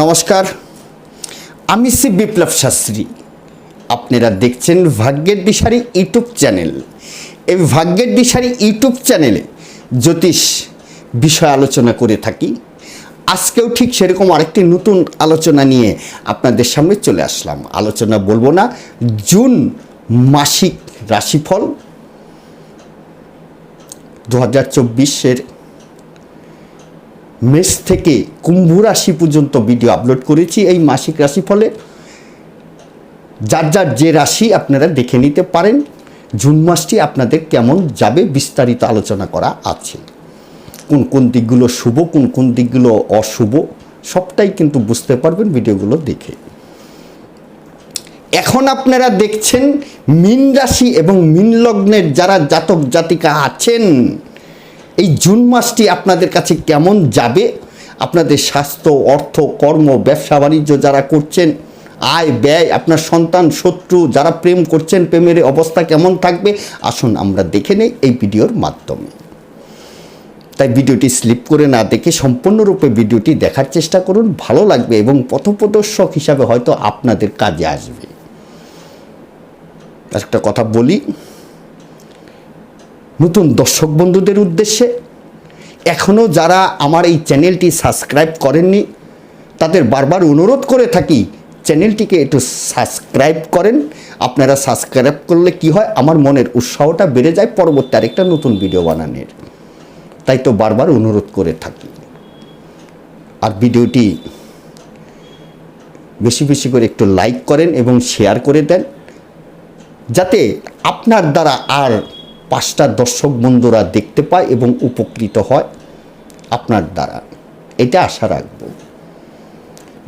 নমস্কার, আমি শ্রী বিপ্লব শাস্ত্রী। আপনারা দেখছেন ভাগ্যের দিশারি ইউটিউব চ্যানেল। এই ভাগ্যের দিশারি ইউটিউব চ্যানেলে জ্যোতিষ বিষয় আলোচনা করে থাকি। আজকেও ঠিক সেরকম আরেকটি নতুন আলোচনা নিয়ে আপনাদের সামনে চলে আসলাম। আলোচনা বলব না, জুন মাসিক রাশিফল। দু হাজার চব্বিশের মেষ থেকে কুম্ভ রাশি পর্যন্ত ভিডিও আপলোড করেছি। এই মাসিক রাশিফলে যার যার যে রাশি আপনারা দেখে নিতে পারেন। জুন মাসটি আপনাদের কেমন যাবে বিস্তারিত আলোচনা করা আছে। কোন কোন দিকগুলো শুভ, কোন কোন দিকগুলো অশুভ, সবটাই কিন্তু বুঝতে পারবেন ভিডিওগুলো দেখে। এখন আপনারা দেখছেন মিন রাশি এবং মিন লগ্নের যারা জাতক জাতিকা আছেন এই জুন মাসটি আপনাদের কাছে কেমন যাবে? আপনাদের স্বাস্থ্য, অর্থ, কর্ম, ব্যবসা, বাণিজ্য যারা করছেন, আয়, ব্যয়, আপনার সন্তান, শত্রু যারা প্রেম করছেন, প্রেমের অবস্থা কেমন থাকবে? আসুন আমরা দেখে নেই এই ভিডিওর মাধ্যমে। তাই ভিডিওটি স্লিপ করে না দেখে সম্পূর্ণরূপে ভিডিওটি দেখার চেষ্টা করুন, ভালো লাগবে এবং পথপ্রদর্শক হিসাবে হয়তো আপনাদের কাজে আসবে। একটা কথা বলি নতুন দর্শক বন্ধুদের উদ্দেশ্যে। এখনও যারা আমার এই চ্যানেলটি সাবস্ক্রাইব করেননি, তাদের বারবার অনুরোধ করে থাকি চ্যানেলটিকে একটু সাবস্ক্রাইব করেন। আপনারা সাবস্ক্রাইব করলে কি হয়, আমার মনের উৎসাহটা বেড়ে যায় পরবর্তী আরেকটা নতুন ভিডিও বানানোর। তাই তো বারবার অনুরোধ করে থাকি। আর ভিডিওটি বেশি বেশি করে একটু লাইক করেন এবং শেয়ার করে দেন, যাতে আপনার দ্বারা আর পাঁচটা দর্শক বন্ধুরা দেখতে পায় এবং উপকৃত হয় আপনার দ্বারা। এটা আশা রাখব।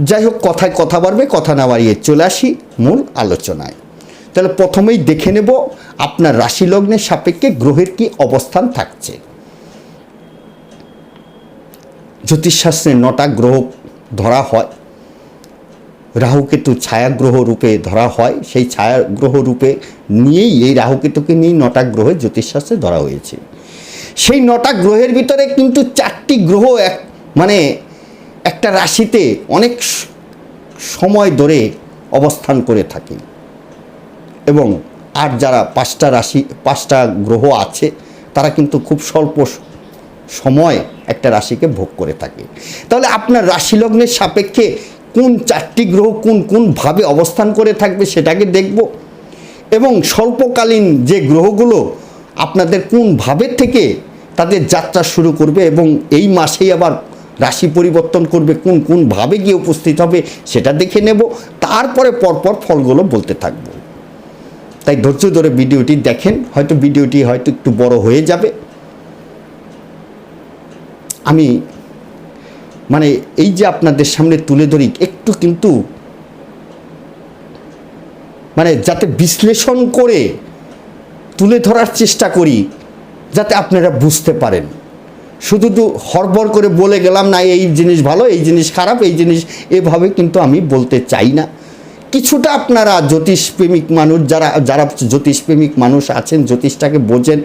যাই হোক, কথায় কথা বাড়বে, কথা না বাড়িয়ে চলে আসি মূল আলোচনায়। তাহলে প্রথমেই দেখে নেব আপনার রাশি লগ্নের সাপেক্ষে গ্রহের কি অবস্থান থাকছে। জ্যোতিষশাস্ত্রে নটা গ্রহ ধরা হয়। রাহুকেতু ছায়াগ্রহ রূপে ধরা হয়। সেই ছায়াগ্রহ রূপে নিয়েই এই রাহুকেতুকে নিয়েই নটা গ্রহে জ্যোতিষশাস্ত্রে ধরা হয়েছে। সেই নটা গ্রহের ভিতরে কিন্তু চারটি গ্রহ এক মানে একটা রাশিতে অনেক সময় ধরে অবস্থান করে থাকে। এবং আর যারা পাঁচটা রাশি, পাঁচটা গ্রহ আছে, তারা কিন্তু খুব স্বল্প সময় একটা রাশিকে ভোগ করে থাকে। তাহলে আপনার রাশি লগ্নের সাপেক্ষে কোন চারটি গ্রহ কোন কোন ভাবে অবস্থান করে থাকবে সেটাকে দেখব। এবং স্বল্পকালীন যে গ্রহগুলো আপনাদের কোন ভাবের থেকে তাদের যাত্রা শুরু করবে এবং এই মাসেই আবার রাশি পরিবর্তন করবে, কোন কোন ভাবে গিয়ে উপস্থিত হবে সেটা দেখে নেব। তারপরে পরপর ফলগুলো বলতে থাকব। তাই ধৈর্য ধরে ভিডিওটি দেখেন, হয়তো ভিডিওটি হয়তো একটু বড় হয়ে যাবে। আমি মানে এই যে আপনাদের সামনে তুলে ধরি, একটু কিন্তু মানে যাতে বিশ্লেষণ করে তুলে ধরার চেষ্টা করি, যাতে আপনারা বুঝতে পারেন। শুধু তো হরবর করে বলে গেলাম, না, এই জিনিস ভালো, এই জিনিস খারাপ, এই জিনিস এভাবে কিন্তু আমি বলতে চাই না। কিছুটা আপনারা জ্যোতিষপ্রেমিক মানুষ, যারা যারা জ্যোতিষপ্রেমিক মানুষ আছেন, জ্যোতিষটাকে বোঝেন,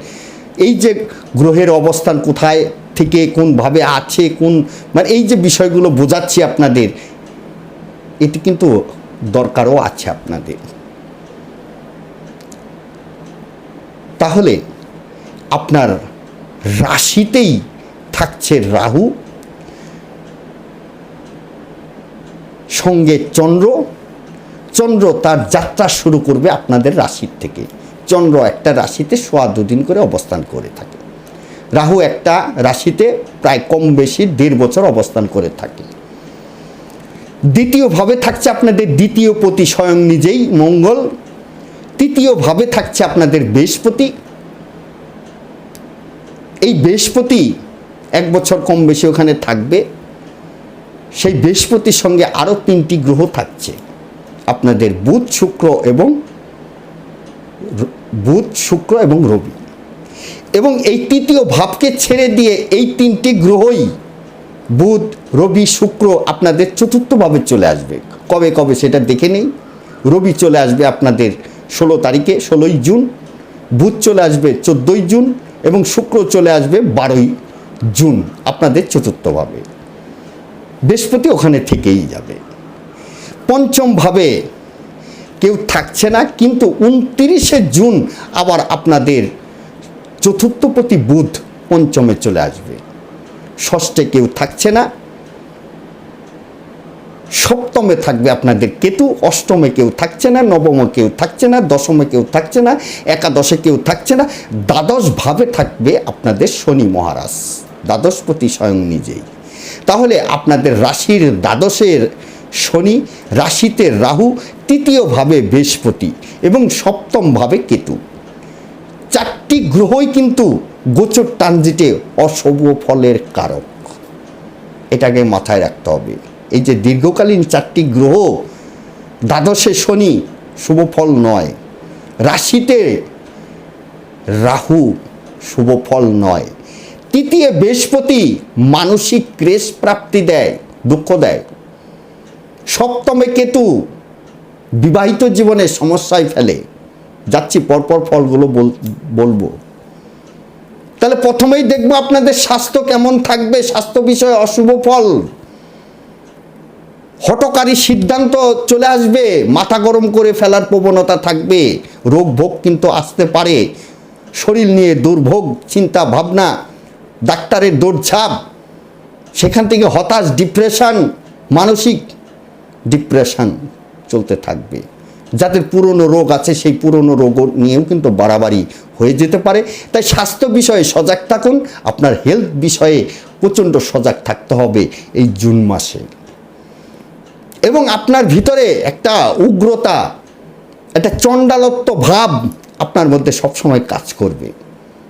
এই যে গ্রহের অবস্থান কোথায় থেকে, কোনভাবে আছে, কোন মানে এই যে বিষয়গুলো বোঝাচ্ছি আপনাদের, এটি কিন্তু দরকারও আছে আপনাদের। তাহলে আপনার রাশিতেই থাকছে রাহু, সঙ্গে চন্দ্র। চন্দ্র তার যাত্রা শুরু করবে আপনাদের রাশির থেকে। চন্দ্র একটা রাশিতে সোয়া দুদিন করে অবস্থান করে থাকে। রাহু একটা রাশিতে প্রায় কম বেশি দেড় বছর অবস্থান করে থাকে। দ্বিতীয়ভাবে থাকছে আপনাদের দ্বিতীয় পতি স্বয়ং নিজেই মঙ্গল। তৃতীয়ভাবে থাকছে আপনাদের বৃহস্পতি। এই বৃহস্পতি এক বছর কম বেশি ওখানে থাকবে। সেই বৃহস্পতির সঙ্গে আরও তিনটি গ্রহ থাকছে। আপনাদের বুধ, শুক্র এবং বুধ, শুক্র এবং রবি। এবং এই তৃতীয় ভাবকে ছেড়ে দিয়ে এই তিনটি গ্রহই বুধ, রবি, শুক্র আপনাদের চতুর্থভাবে চলে আসবে। কবে কবে সেটা দেখে নেই। রবি চলে আসবে আপনাদের ষোলো তারিখে, ষোলোই জুন। বুধ চলে আসবে চোদ্দোই জুন এবং শুক্র চলে আসবে বারোই জুন আপনাদের চতুর্থভাবে। বৃহস্পতি ওখানে থেকেই যাবে। পঞ্চম ভাবে কেউ থাকছে না, কিন্তু উনত্রিশে জুন আবার আপনাদের চতুর্থপতি বুধ পঞ্চমে চলে আসবে। ষষ্ঠে কেউ থাকছে না। সপ্তমে থাকবে আপনাদের কেতু, অষ্টমে কেউ থাকছে না, নবমে কেউ থাকছে না, দশমে কেউ থাকছে না, একাদশে কেউ থাকছে না। দ্বাদশ ভাবে থাকবে আপনাদের শনি মহারাজ। দ্বাদশপতি স্বয়ং নিজেই। তাহলে আপনাদের রাশির দ্বাদশের শনি, রাশিতে রাহু তৃতীয়ভাবে বৃহস্পতি এবং সপ্তমভাবে কেতু। চারটি গ্রহই কিন্তু গোচর ট্রানজিটে অশুভ ফলের কারক। এটাকে মাথায় রাখতে হবে। এই যে দীর্ঘকালীন চারটি গ্রহ, দ্বাদশে শনি শুভ ফল নয়, রাশিতে রাহু শুভ ফল নয়, তৃতীয় বৃহস্পতি মানসিক ক্রেশ প্রাপ্তি দেয়, দুঃখ দেয়। সপ্তমে কেতু বিবাহিত জীবনে সমস্যায় ফেলে। যাচ্ছি, পরপর ফলগুলো বল- বলব। তাহলে প্রথমেই দেখব আপনাদের স্বাস্থ্য কেমন থাকবে, স্বাস্থ্য বিষয়ে অশুভ ফল। হটকারী সিদ্ধান্ত চলে আসবে, মাথা গরম করে ফেলার প্রবণতা থাকবে, রোগ ভোগ কিন্তু আসতে পারে। শরীর নিয়ে দুর্ভোগ, চিন্তা, ভাবনা, ডাক্তারের দৌড়ঝাঁপ, সেখান থেকে হতাশ, ডিপ্রেশন, মানসিক ডিপ্রেশন চলতে থাকবে। যাদের পুরনো রোগ আছে, সেই পুরনো রোগ নিয়েও কিন্তু বাড়াবাড়ি হয়ে যেতে পারে। তাই স্বাস্থ্য বিষয়ে সজাগ থাকুন। আপনার হেলথ বিষয়ে প্রচণ্ড সজাগ থাকতে হবে এই জুন মাসে। এবং আপনার ভিতরে একটা উগ্রতা, একটা চণ্ডালত্ব ভাব আপনার মধ্যে সবসময় কাজ করবে।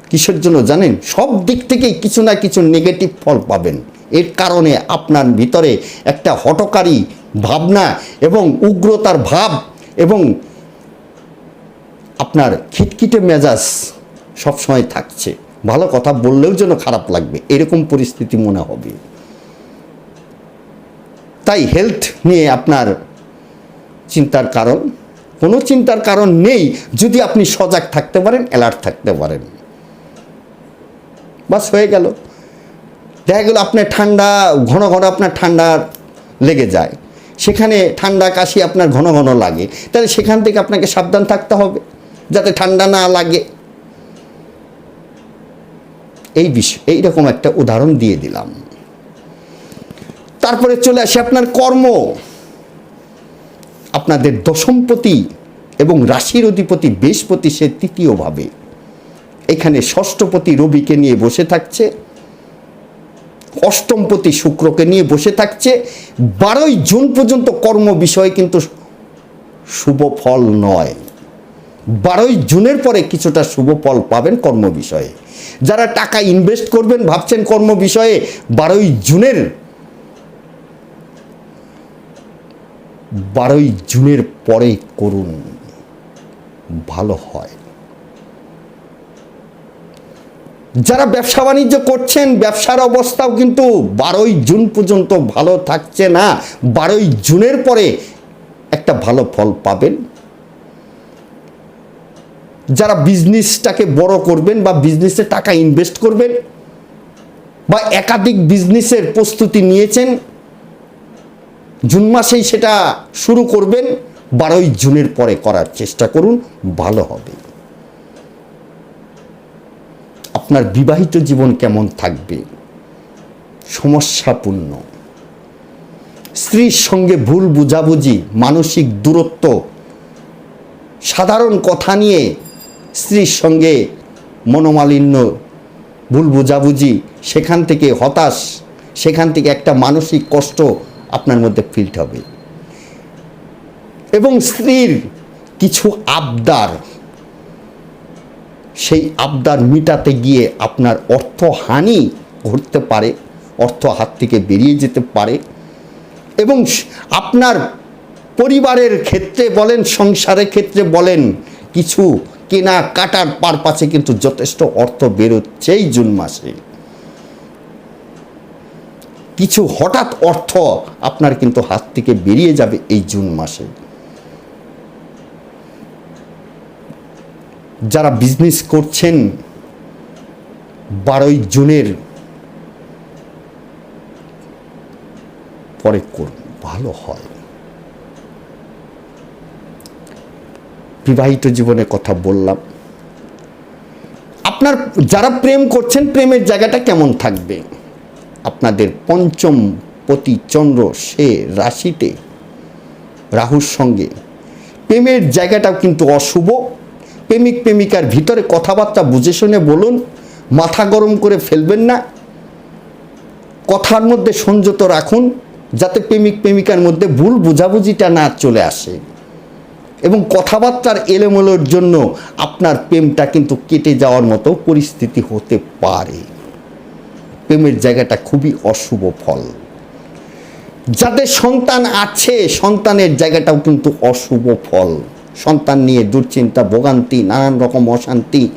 কিসের জন্য জানেন? সব দিক থেকেই কিছু না কিছু নেগেটিভ ফল পাবেন। এর কারণে আপনার ভিতরে একটা হটকারী ভাবনা এবং উগ্রতার ভাব এবং আপনার খিটখিটে মেজাজ সবসময় থাকছে। ভালো কথা বললেও যেন খারাপ লাগবে। এরকম পরিস্থিতি মনে হবে। তাই হেলথ নিয়ে আপনার চিন্তার কারণ। কোনো চিন্তার কারণ নেই যদি আপনি সজাগ থাকতে পারেন অ্যালার্ট থাকতে পারেন। বাস হয়ে গেল। দেখা গেল আপনার ঠান্ডা, ঘন ঘন আপনার ঠান্ডা লেগে যায়। সেখানে ঠান্ডা কাশি আপনার ঘন ঘন লাগে। তাহলে সেখান থেকে আপনাকে সাবধান থাকতে হবে, যাতে ঠান্ডা না লাগে। এই বিষয়, এইরকম একটা উদাহরণ দিয়ে দিলাম। তারপরে চলে আসে আপনার কর্ম। আপনাদের দশমপতি এবং রাশির অধিপতি বৃহস্পতি সে তৃতীয়ভাবে। এখানে ষষ্ঠপতি রবিকে নিয়ে বসে থাকছে। অষ্টমপতি শুক্রকে নিয়ে বসে থাকছে। বারোই জুন পর্যন্ত কর্ম বিষয়ে কিন্তু শুভ ফল নয়। বারোই জুনের পরে কিছুটা শুভ ফল পাবেন কর্ম বিষয়ে। যারা টাকা ইনভেস্ট করবেন ভাবছেন কর্ম বিষয়ে, বারোই জুনের বারোই জুনের পরে করুন। ভালো হয়। যারা ব্যবসা বাণিজ্য করছেন, ব্যবসার অবস্থাও কিন্তু বারোই জুন পর্যন্ত ভালো থাকছে না। বারোই জুনের পরে একটা ভালো ফল পাবেন। যারা বিজনেসটাকে বড় করবেন বা বিজনেসে টাকা ইনভেস্ট করবেন বা একাধিক বিজনেসের প্রস্তুতি নিয়েছেন, জুন মাসেই সেটা শুরু করবেন, বারোই জুনের পরে করার চেষ্টা করুন, ভালো হবে। আপনার বিবাহিত জীবন কেমন থাকবে? সমস্যাপূর্ণ। স্ত্রীর সঙ্গে ভুল বুঝাবুঝি, মানসিক দূরত্ব, সাধারণ কথা নিয়ে স্ত্রীর সঙ্গে মনোমালিন্য, ভুল বুঝাবুঝি, সেখান থেকে হতাশ, সেখান থেকে একটা মানসিক কষ্ট আপনার মধ্যে ফিল্ড হবে। এবং স্ত্রীর কিছু আবদার সেই আবদার মিটাতে গিয়ে আপনার অর্থহানি ঘটতে পারে, অর্থ হাত থেকে বেরিয়ে যেতে পারে এবং আপনার পরিবারের ক্ষেত্রে বলেন, সংসারের ক্ষেত্রে বলেন, কিছু কেনা কাটার পারপাসে কিন্তু যথেষ্ট অর্থ বেরোচ্ছেই জুন মাসে। কিছু হঠাৎ অর্থ আপনার কিন্তু হাত থেকে বেরিয়ে যাবে এই জুন মাসে। যারা বিজনেস করছেন বারোই জুনের পরে করুন, ভালো হয়। বিবাহিত জীবনের কথা বললাম। আপনার, যারা প্রেম করছেন, প্রেমের জায়গাটা কেমন থাকবে? আপনাদের পঞ্চম পতি চন্দ্র, সে রাশিতে রাহুর সঙ্গে। প্রেমের জায়গাটাও কিন্তু অশুভ। প্রেমিক প্রেমিকার ভিতরে কথাবার্তা বুঝে শুনে বলুন, মাথা গরম করে ফেলবেন না। কথার মধ্যে সংযত রাখুন, যাতে প্রেমিক প্রেমিকার মধ্যে ভুল বোঝাবুঝিটা না চলে আসে। এবং কথাবার্তার এলোমেলোর জন্য আপনার প্রেমটা কিন্তু কেটে যাওয়ার মতো পরিস্থিতি হতে পারে। প্রেমের জায়গাটা খুবই অশুভ ফল। যাদের সন্তান আছে, সন্তানের জায়গাটাও কিন্তু অশুভ ফল। সন্তান নিয়ে দুশ্চিন্তা, ভোগান্তি, নানান রকম অশান্তি।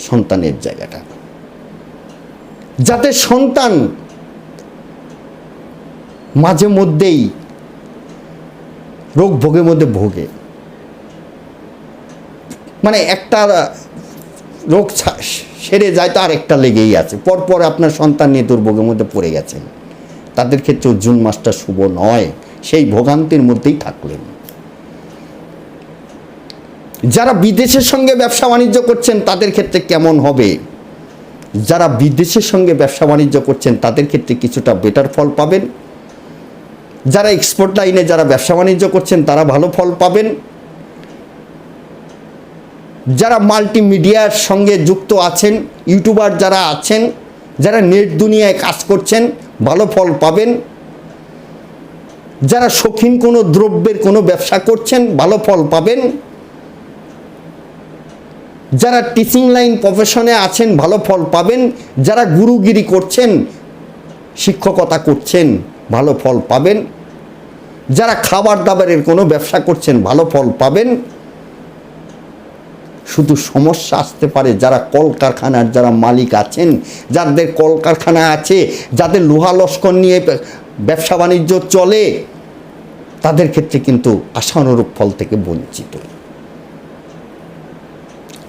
সন্তানের জায়গাটা। যাদের সন্তান মাঝে মধ্যেই রোগ ভোগের মধ্যে ভোগে। মানে একটা রোগ সেরে যায় তো আরেকটা লেগেই আছে। পরপর আপনার সন্তান নিয়ে দুর্ভোগের মধ্যে পড়ে গেছেন। তাদের ক্ষেত্রেও জুন মাসটা শুভ নয়। সেই ভোগান্তির মধ্যেই থাকলেন। যারা বিদেশের সঙ্গে ব্যবসা বাণিজ্য করছেন, তাদের ক্ষেত্রে কেমন হবে? যারা বিদেশের সঙ্গে ব্যবসা বাণিজ্য করছেন, তাদের ক্ষেত্রে কিছুটা বেটার ফল পাবেন। যারা এক্সপোর্ট লাইনে যারা ব্যবসা বাণিজ্য করছেন, তারা ভালো ফল পাবেন। যারা মাল্টিমিডিয়ার সঙ্গে যুক্ত আছেন ইউটিউবার যারা আছেন, যারা নেট দুনিয়ায় কাজ করছেন, ভালো ফল পাবেন। যারা শৌখিন কোনো দ্রব্যের কোনো ব্যবসা করছেন, ভালো ফল পাবেন। যারা টিচিং লাইন প্রফেশনে আছেন, ভালো ফল পাবেন। যারা গুরুগিরি করছেন, শিক্ষকতা করছেন, ভালো ফল পাবেন। যারা খাবার দাবারের কোনো ব্যবসা করছেন, ভালো ফল পাবেন। শুধু সমস্যা আসতে পারে যারা কলকারখানার যারা মালিক আছেন, যাদের কলকারখানা আছে, যাদের লোহা লস্কর নিয়ে ব্যবসা বাণিজ্য চলে তাদের ক্ষেত্রে কিন্তু আশানুরূপ ফল থেকে বঞ্চিত।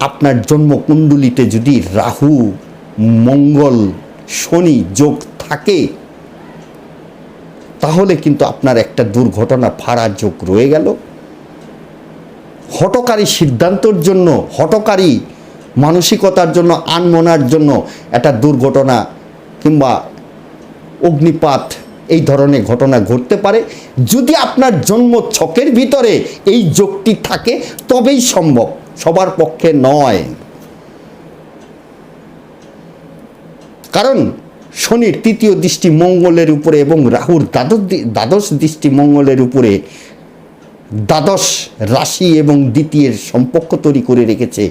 আপনার জন্মকুণ্ডলিতে যদি রাহু, মঙ্গল, শনি যোগ থাকে, তাহলে কিন্তু আপনার একটা দুর্ঘটনা ফাড়া যোগ রয়ে গেল। হটকারী সিদ্ধান্তর জন্য, হটকারী মানসিকতার জন্য, আনমনার জন্য একটা দুর্ঘটনা কিংবা অগ্নিপাত এই ধরনের ঘটনা ঘটতে পারে। যদি আপনার জন্ম ছকের ভিতরে এই যোগটি থাকে, তবেই সম্ভব, সবার পক্ষে নয়। কারণ শনির তৃতীয় দৃষ্টি মঙ্গলের উপরে এবং রাহুর দ্বাদশ দ্বাদশ দৃষ্টি মঙ্গলের উপরে দ্বাদশ রাশি এবং দ্বিতীয়ের সম্পর্ক তৈরি করে রেখেছে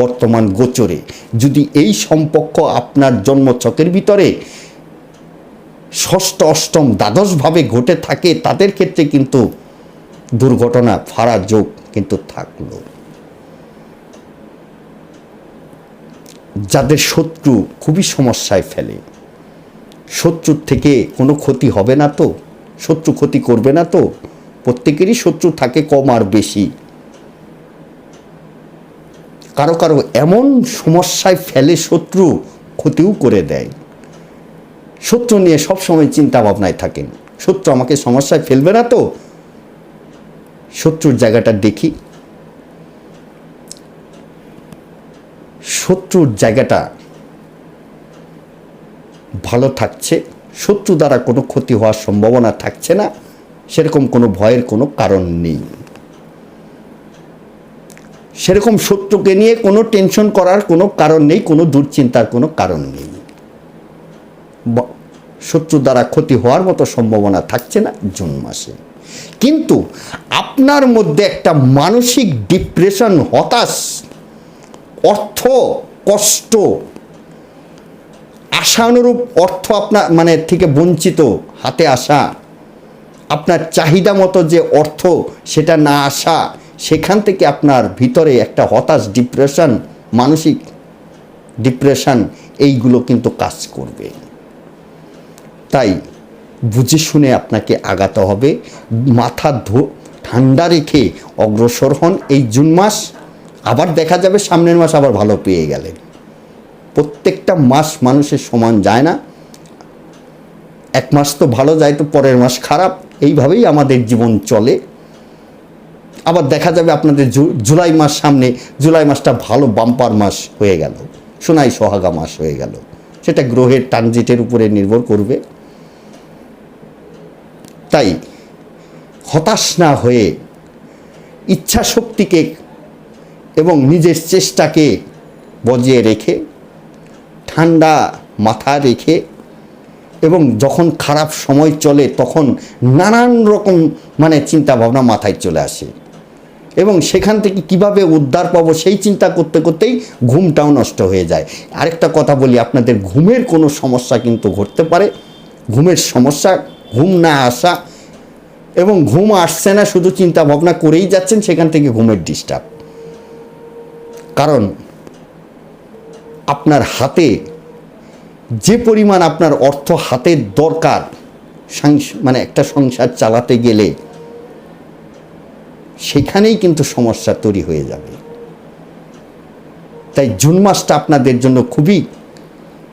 বর্তমান গোচরে। যদি এই সম্পর্ক আপনার জন্মছকের ভিতরে ষষ্ঠ, অষ্টম দ্বাদশভাবে ঘটে থাকে, তাদের ক্ষেত্রে কিন্তু দুর্ঘটনা, ফাড়া যোগ কিন্তু থাকল। যাদের শত্রু খুবই সমস্যায় ফেলে, শত্রুর থেকে কোনো ক্ষতি হবে না তো? শত্রু ক্ষতি করবে না তো? প্রত্যেকেরই শত্রু থাকে কম আর বেশি। কারও কারও এমন সমস্যায় ফেলে শত্রু, ক্ষতিও করে দেয়। শত্রু নিয়ে সবসময় চিন্তা ভাবনায় থাকেন। শত্রু আমাকে সমস্যায় ফেলবে না তো? শত্রুর জায়গাটা দেখি। শত্রুর জায়গাটা ভালো থাকছে। শত্রু দ্বারা কোনো ক্ষতি হওয়ার সম্ভাবনা থাকছে না। সেরকম কোনো ভয়ের কোনো কারণ নেই। সেরকম শত্রুকে নিয়ে কোনো টেনশন করার কোনো কারণ নেই, কোনো দুশ্চিন্তার কোনো কারণ নেই। শত্রু দ্বারা ক্ষতি হওয়ার মতো সম্ভাবনা থাকছে না জুন মাসে। কিন্তু আপনার মধ্যে একটা মানসিক ডিপ্রেশন, হতাশ, অর্থ কষ্ট, আশানুরূপ অর্থ আপনার মানে থেকে বঞ্চিত, হাতে আসা, আপনার চাহিদা মতো যে অর্থ সেটা না আসা, সেখান থেকে আপনার ভিতরে একটা হতাশ, ডিপ্রেশন, মানসিক ডিপ্রেশন, এইগুলো কিন্তু কাজ করবে। তাই বুঝে শুনে আপনাকে আগাতে হবে। মাথা ঠান্ডা রেখে অগ্রসর হন এই জুন মাস। আবার দেখা যাবে সামনের মাস আবার ভালো পেয়ে গেলেন। প্রত্যেকটা মাস মানুষের সমান যায় না। এক মাস তো ভালো যায় তো পরের মাস খারাপ। এইভাবেই আমাদের জীবন চলে। আবার দেখা যাবে আপনাদের জুলাই মাস সামনে, জুলাই মাসটা ভালো বাম্পার মাস হয়ে গেল। সোনাই সোহাগা মাস হয়ে গেল। সেটা গ্রহের ট্রানজিটের উপরে নির্ভর করবে। তাই হতাশ না হয়ে ইচ্ছা শক্তিকে এবং নিজের চেষ্টাকে বজিয়ে রেখে, ঠান্ডা মাথা রেখে এবং যখন খারাপ সময় চলে তখন নানান রকম মানে চিন্তা ভাবনা মাথায় চলে আসে। এবং সেখান থেকে কীভাবে উদ্ধার পাবো সেই চিন্তা করতে করতেই ঘুমটাও নষ্ট হয়ে যায়। আরেকটা কথা বলি, আপনাদের ঘুমের কোনো সমস্যা কিন্তু ঘটতে পারে। ঘুমের সমস্যা ঘুম না আসা এবং ঘুম আসছে না, শুধু চিন্তা ভাবনা করেই যাচ্ছেন, সেখান থেকে ঘুমের ডিস্টার্ব কারণ আপনার হাতে যে পরিমাণ আপনার অর্থ হাতের দরকার মানে একটা সংসার চালাতে গেলে সেখানেই কিন্তু সমস্যা তৈরি হয়ে যাবে। তাই জুন মাসটা আপনাদের জন্য খুবই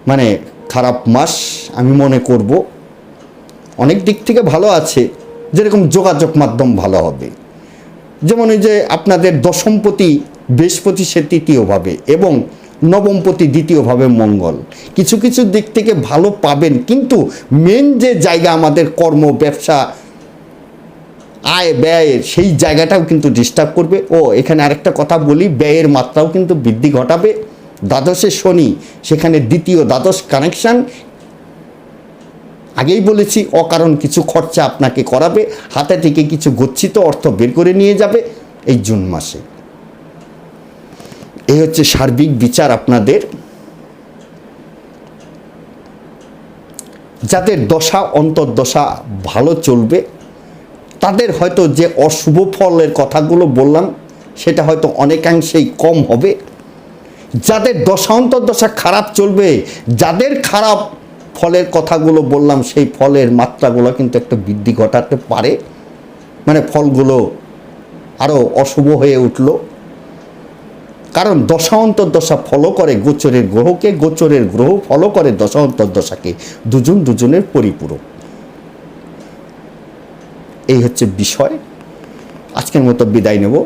মানে খারাপ মাস, আমি মনে করব। অনেক দিক থেকে ভালো আছে, যেরকম যোগাযোগ মাধ্যম ভালো হবে। যেমন ওই যে আপনাদের দশমপতি বৃহস্পতি সে তৃতীয়ভাবে এবং নবমপতি দ্বিতীয়ভাবে মঙ্গল। কিছু কিছু দিক থেকে ভালো পাবেন, কিন্তু মেন যে জায়গা আমাদের কর্ম, ব্যবসা, আয়, ব্যয়ের, সেই জায়গাটাও কিন্তু ডিস্টার্ব করবে। ও, এখানে আরেকটা কথা বলি, ব্যয়ের মাত্রাও কিন্তু বৃদ্ধি ঘটাবে। দ্বাদশে শনি, সেখানে দ্বিতীয় দ্বাদশ কানেকশান আগেই বলেছি, অকারণ কিছু খরচা আপনাকে করাবে, হাতে থেকে কিছু গচ্ছিত অর্থ বের করে নিয়ে যাবে এই জুন মাসে। এই হচ্ছে সার্বিক বিচার আপনাদের। যাদের দশা, অন্তর্দশা ভালো চলবে, তাদের হয়তো যে অশুভ ফলের কথাগুলো বললাম, সেটা হয়তো অনেকাংশেই কম হবে। যাদের দশা, অন্তর্দশা খারাপ চলবে, যাদের খারাপ ফলের কথাগুলো বললাম, সেই ফলের মাত্রাগুলো কিন্তু একটা বৃদ্ধি ঘটাতে পারে। মানে ফলগুলো আরও অশুভ হয়ে উঠল। কারণ দশা অন্তর্দশা ফলো করে, গোচরের গ্রহকে, গোচরের গ্রহ ফলো করে দশা অন্তর্দশাকে দুজন দুজনের পরিপূরক। এই হচ্ছে বিষয়। আজকের মতো বিদায় নেব।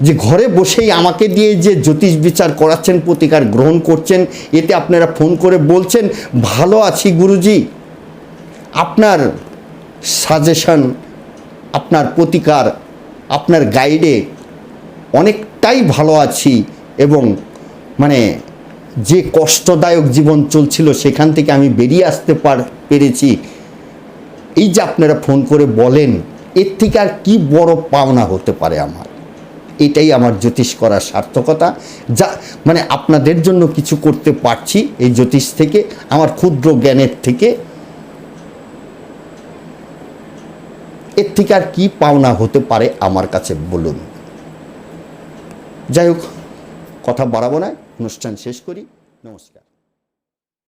যে ঘরে বসেই আমাকে দিয়ে যে জ্যোতিষ বিচার করাচ্ছেন, প্রতিকার গ্রহণ করছেন, এতে আপনারা ফোন করে বলছেন, ভালো আছি গুরুজি। আপনার সাজেশন আপনার প্রতিকার, আপনার গাইডে অনেকটাই ভালো আছি এবং মানে যে কষ্টদায়ক জীবন চলছিল সেখান থেকে আমি বেরিয়ে আসতে পার, পেরেছি। এই যে আপনারা ফোন করে বলেন, এর থেকে আর কি বড় পাওনা হতে পারে আমার? এটাই আমার জ্যোতিষ করার সার্থকতা। যা মানে আপনাদের জন্য কিছু করতে পারছি এই জ্যোতিষ থেকে, আমার ক্ষুদ্র জ্ঞানের থেকে। এর থেকে আর কি পাওনা হতে পারে আমার কাছে বলুন। যাই হোক, কথা বাড়াবো না, অনুষ্ঠান শেষ করি। নমস্কার।